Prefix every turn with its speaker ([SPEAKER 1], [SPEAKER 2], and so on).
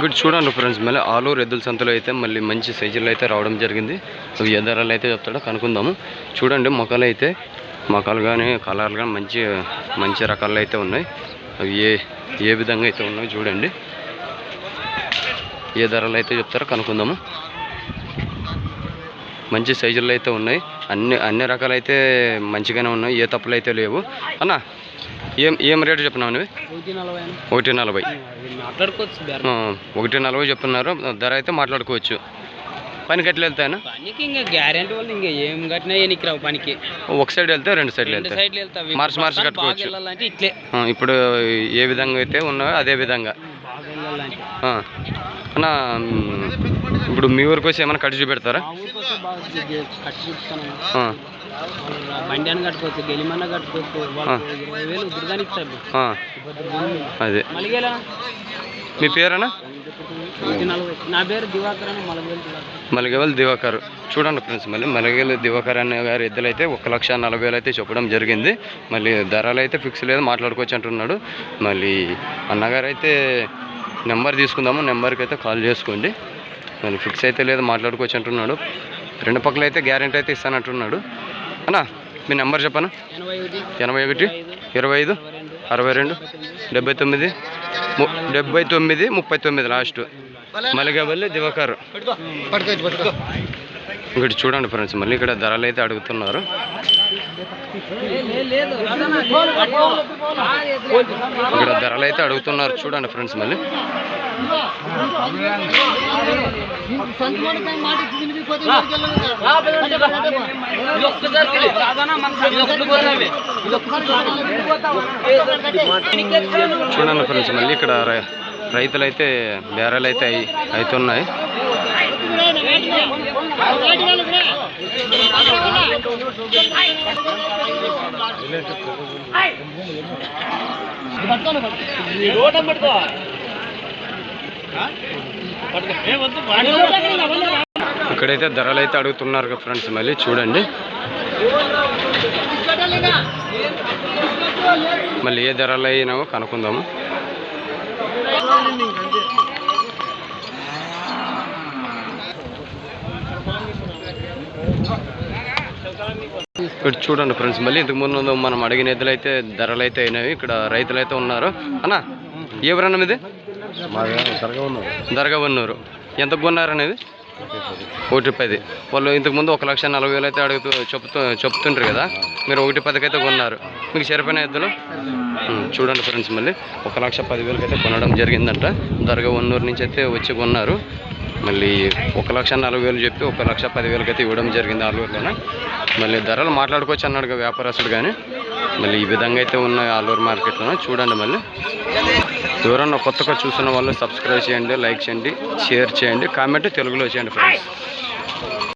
[SPEAKER 1] ఇక్కడ చూడండి ఫ్రెండ్స్ మళ్ళీ ఆలూరు ఎద్దుల సంతలో అయితే మళ్ళీ మంచి సైజుల్లో అయితే రావడం జరిగింది. అవి ఏ ధరలు అయితే చెప్తాడో కనుక్కుందాము. చూడండి మొక్కలు అయితే మొక్కలు కానీ కలర్లు కానీ మంచి మంచి రకాలు అయితే ఉన్నాయి. అవి ఏ ఏ విధంగా అయితే ఉన్నాయో చూడండి. ఏ ధరలు అయితే చెప్తారో కనుక్కుందాము. మంచి సైజుల్లో అయితే ఉన్నాయి. అన్ని అన్ని రకాలు అయితే మంచిగానే ఉన్నాయి. ఏ తప్పులు అయితే లేవు. అన్న ఏం ఏం రేటు చెప్పినావు నువ్వు?
[SPEAKER 2] ఒకటి నలభై
[SPEAKER 1] ఒకటి నలభై.
[SPEAKER 2] మాట్లాడుకోవచ్చు బేరం
[SPEAKER 1] ఆ, ఒకటి నలభై చెప్తున్నారు. ధర అయితే మాట్లాడుకోవచ్చు. పనికి ఎట్లా వెళ్తాయనా
[SPEAKER 2] పనికి ఇంకా గ్యారెంటీ వాళ్ళు ఇంకా ఏం కట్టినా ఎనికి రావు పనికి.
[SPEAKER 1] ఒక సైడ్ వెళ్తే రెండు సైడ్లు వెళ్తాయి. మార్చి మార్చి కట్టుకోవచ్చు.
[SPEAKER 2] ఇట్లే.
[SPEAKER 1] ఇప్పుడు ఏ విధంగా అయితే ఉన్నాయో అదే విధంగా. అన్న ఇప్పుడు మీ ఊరికి వచ్చి ఏమైనా కట్టి చూపెడతారా?
[SPEAKER 2] బండి అని కట్టుకోవచ్చు గెలిమన్న కట్టుకోవచ్చు
[SPEAKER 1] అదే. మీ పేరేనా
[SPEAKER 2] నా పేరు దివాకర్
[SPEAKER 1] మలిగేవల్ చూడండి ఫ్రెండ్స్ మళ్ళీ మలిగేల దివాకర్ అనే గారి ఎద్దులు అయితే ఒక లక్ష నలభై వేలు అయితే చెప్పడం జరిగింది. మళ్ళీ ధరలు అయితే ఫిక్స్ లేదు మాట్లాడుకోవచ్చు అంటున్నాడు. మళ్ళీ అన్నగారు అయితే నెంబర్ తీసుకుందాము నెంబర్కి అయితే కాల్ చేసుకోండి. మళ్ళీ ఫిక్స్ అయితే లేదు మాట్లాడుకోవచ్చు అంటున్నాడు. రెండు పక్కల అయితే గ్యారెంటీ అయితే ఇస్తానంటున్నాడు. అన్నా మీ నెంబర్ చెప్పనా?
[SPEAKER 2] ఎనభై ఒకటి
[SPEAKER 1] ఇరవై ఐదు
[SPEAKER 2] అరవై రెండు
[SPEAKER 1] డెబ్బై తొమ్మిది డెబ్బై తొమ్మిది ముప్పై తొమ్మిది లాస్ట్. మలిగవల్లి దివాకర్. ఇక్కడ చూడండి ఫ్రెండ్స్ మళ్ళీ ఇక్కడ ధరలు అయితే అడుగుతున్నారు. ఇక్కడ ధరలు అయితే అడుగుతున్నారు. చూడండి ఫ్రెండ్స్ మళ్ళీ. చూడండి ఫ్రెండ్స్ మళ్ళీ ఇక్కడ రైతులు అయితే బేరాలు అయితే అవుతున్నాయి ఇక్కడైతే ధరలు అయితే అడుగుతున్నారు ఫ్రెండ్స్ మళ్ళీ చూడండి. మళ్ళీ ఏ ధరలు అయినావో కనుక్కుందాము ఇక్కడ చూడండి ఫ్రెండ్స్ మళ్ళీ ఇంతకు ముందు మనం అడిగిన ఎద్దులు అయితే ధరలు అయితే అయినాయి ఇక్కడ రైతులు అయితే ఉన్నారు అన్న ఎవరన్నా మీది దర్గవన్నూరు. ఎంత కొన్నారు అనేది? ఒకటి పది. వాళ్ళు ఇంతకు ముందు ఒక లక్ష నలభై వేలు అయితే అడుగుతూ చెప్తూ చెప్తుంటారు కదా. మీరు ఒకటి పదికి అయితే కొన్నారు. మీకు సరిపోయిన ఎద్దులు? చూడండి ఫ్రెండ్స్ మళ్ళీ ఒక లక్ష పదివేలకి అయితే కొనడం జరిగిందంట. దర్గవన్నూరు నుంచి అయితే వచ్చి కొన్నారు. మళ్ళీ ఒక లక్ష నలభై వేలు చెప్పి ఒక లక్ష పదివేలకి అయితే ఇవ్వడం జరిగింది ఆలూరులోనే. మళ్ళీ ధరలు మాట్లాడుకోవచ్చు అన్నాడు వ్యాపారస్తుడు కానీ మళ్ళీ ఈ విధంగా అయితే ఉన్నాయి ఆలూరు మార్కెట్లో చూడండి మళ్ళీ. ఎవరన్నా కొత్తగా చూస్తున్న వాళ్ళు సబ్స్క్రైబ్ చేయండి లైక్ చేయండి షేర్ చేయండి కామెంట్ తెలుగులో చేయండి ఫ్రెండ్స్.